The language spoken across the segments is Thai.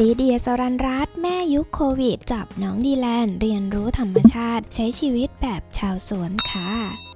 ลีเดียสรันรัตแม่ยุคโควิด จับน้องดีแลน เรียนรู้ธรรมชาติ ใช้ชีวิตแบบชาวสวนค่ะ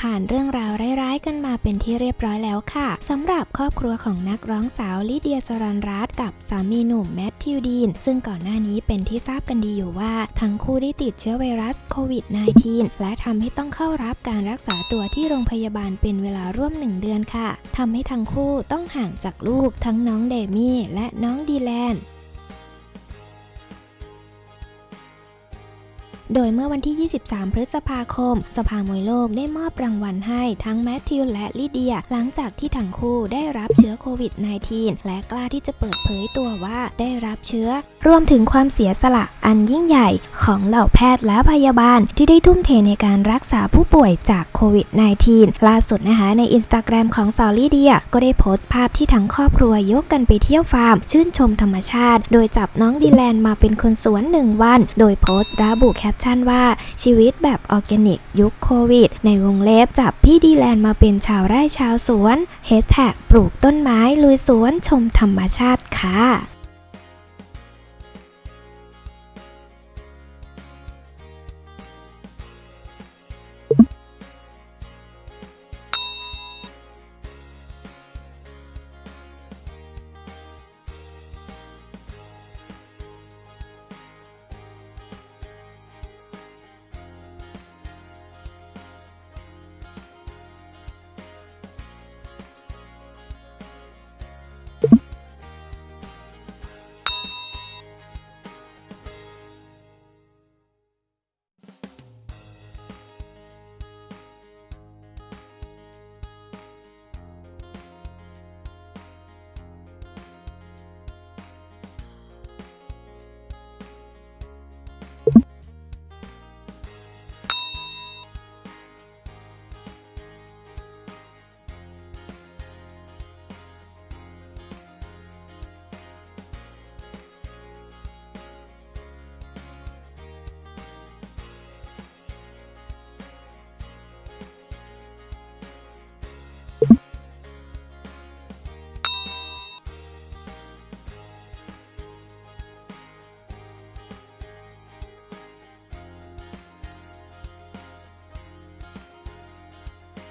ผ่านเรื่องราวร้ายๆ กันมาเป็นที่เรียบร้อยแล้วค่ะสำหรับครอบครัวของนักร้องสาวลิเดียสรันรัตกับสามีหนุ่มแมทธิวดีน ซึ่งก่อนหน้านี้เป็นที่ทราบกันดีอยู่ว่า ทั้งคู่ได้ติดเชื้อไวรัสโควิด -19 และทำให้ต้องเข้ารับการรักษาตัวที่โรงพยาบาลเป็นเวลาร่วมหนึ่งเดือนค่ะทำให้ทั้งคู่ต้องห่างจากลูกทั้งน้องเดมี่และน้องดีแลน โดยเมื่อวันที่ 23 พฤษภาคม สภามวยโลกได้มอบรางวัลให้ทั้งแมทธิวและลิเดีย หลังจากที่ทั้งคู่ได้รับเชื้อโควิด -19 และกล้าที่จะเปิดเผยตัวว่าได้รับเชื้อ รวมถึงความเสียสละอันยิ่งใหญ่ของเหล่าแพทย์และพยาบาลที่ได้ทุ่มเทในการรักษาผู้ป่วยจากโควิด -19 ล่าสุดนะคะในอินสตาแกรมของสาวลิเดีย ก็ได้โพสต์ภาพที่ทั้งครอบครัวยกกันไปเที่ยวฟาร์ม ชื่นชมธรรมชาติ โดยจับน้องดีแลนมาเป็นคนสวนหนึ่งวัน โดยโพสต์ระบุแคปชั่นว่าชีวิตแบบออร์แกนิกยุคโควิด ในวงเล็บจับพี่ดีแลนมาเป็นชาวไร่ชาวสวนแฮชแท็กปลูกต้นไม้ลุยสวนชมธรรมชาติค่ะ